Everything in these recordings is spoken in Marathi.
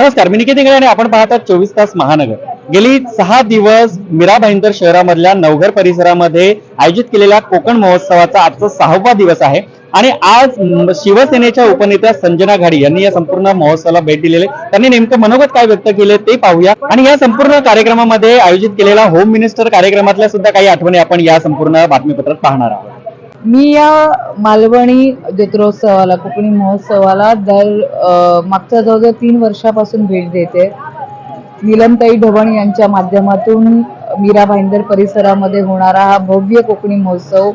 नमस्कार मी निकेत इंगळे आणि आपण पाहतात चोवीस तास महानगर. गेली सहा दिवस मीरा भाईंदर शहरामधल्या नवघर परिसरामध्ये आयोजित केलेल्या कोकण महोत्सवाचा आजचा सहावा दिवस आहे. आणि आज शिवसेनेच्या उपनेत्या संजना घाडी यांनी या संपूर्ण महोत्सवाला भेट दिलेले त्यांनी नेमकं मनोगत काय व्यक्त केले ते पाहूया. आणि या संपूर्ण कार्यक्रमामध्ये आयोजित केलेला होम मिनिस्टर कार्यक्रमातल्या सुद्धा काही आठवणी आपण या संपूर्ण बातमीपत्रात पाहणार आहोत. मी या मालवणी जत्रोत्सवाला कोकणी महोत्सवाला दर मागच्या जवळजवळ तीन वर्षापासून भेट देते. नीलमताई ढवण यांच्या माध्यमातून मीरा भाईंदर परिसरामध्ये होणारा हा भव्य कोकणी महोत्सव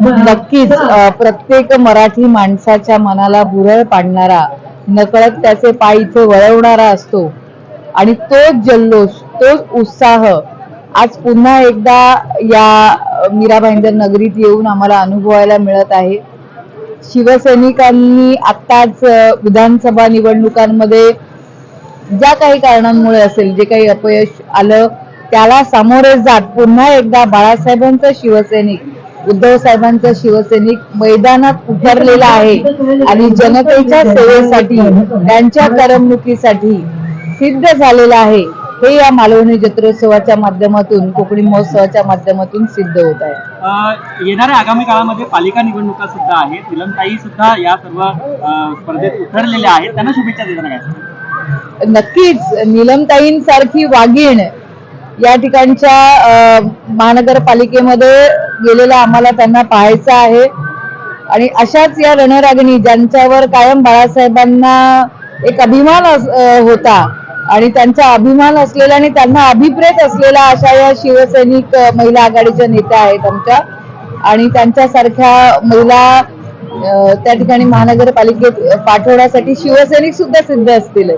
नक्कीच प्रत्येक मराठी माणसाच्या मनाला भुरळ पाडणारा नकळत त्याचे पाय इथे वळवणारा असतो. आणि तोच जल्लोष तोच उत्साह आज पुन्हा एकदा या मीरा भाईंदर नगरीत येऊन आम्हाला अनुभवायला मिळत आहे. शिवसैनिकांनी आत्ताच विधानसभा निवडणुकांमध्ये ज्या काही कारणांमुळे असेल जे काही अपयश आलं त्याला सामोरे जात पुन्हा एकदा बाळासाहेबांचा शिवसैनिक उद्धव साहेबांचा शिवसैनिक मैदानात उभारलेला आहे. आणि जनतेच्या सेवेसाठी त्यांच्या करमणुकीसाठी सिद्ध झालेला आहे. हे या मालवणी जत्रोत्सवाच्या माध्यमातून कोकणी महोत्सवाच्या माध्यमातून सिद्ध होत आहे. येणाऱ्या आगामी काळामध्ये पालिका निवडणुका सुद्धा आहेत. निलमताई सुद्धा या सर्व अ, स्पर्धेत उतरलेल्या आहेत. त्यांना शुभेच्छा देताना काय? नक्कीच नीलमताईंसारखी वाघीण या ठिकाणच्या अ, महानगरपालिकेमध्ये गेलेला आम्हाला त्यांना पाहायचं आहे. आणि अशाच या रणरागिणी ज्यांच्यावर कायम बाळासाहेबांना एक अभिमान अस- अ, होता आणि त्यांचा अभिमान असलेला आणि त्यांना अभिप्रेत असलेला अशा या शिवसैनिक महिला आघाडीच्या नेत्या आहेत आमच्या. आणि त्यांच्यासारख्या महिला त्या ठिकाणी महानगरपालिकेत पाठवण्यासाठी शिवसैनिक सुद्धा सिद्ध असतील.